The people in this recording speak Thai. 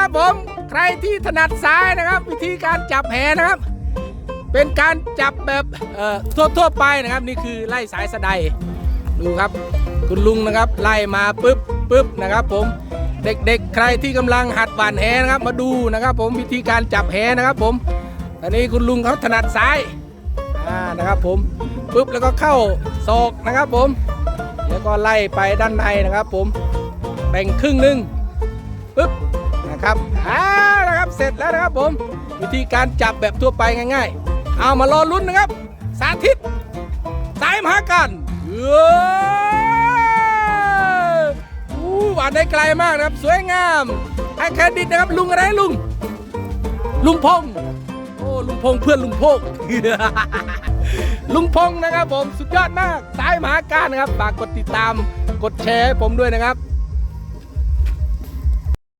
นะครับผมใครที่ถนัดซ้ายนะครับ วิธีการจับแหนะครับ เป็นการจับแบบเอ่อทั่วๆไปนะครับ นี่คือไล่สายสะใดดูครับ คุณลุงนะครับ ไล่มาปุ๊บปุ๊บนะครับ ผมเด็กๆ ใครที่กำลังหัดหวานแหนะครับ มาดูนะครับ ผมวิธีการจับแหนะครับ ผมตอนนี้คุณลุงเขาถนัดซ้ายอ่านะครับ ผมปุ๊บแล้วก็เข้าศอกนะครับ ผม แล้วก็ไล่ไปด้านในนะครับ ผมแบ่งครึ่งหนึ่งปุ๊บ ครับอ่านะครับเสร็จแล้วนะครับผม วิธีการจับแบบทั่วไปง่าย ๆ เอามารอลุ้นนะครับ สาธิตสายมหากันเอ้อู้หวานได้ไกลมากนะครับ สวยงามให้เครดิตนะครับลุงอะไรลุง ลุงพงษ์โอ้ลุงพงษ์เพื่อนลุงพงษ์ลุงพงษ์นะครับผมสุดยอดมากสายมหาการนะครับฝากกดติดตามกดแชร์ให้ผมด้วยนะครับ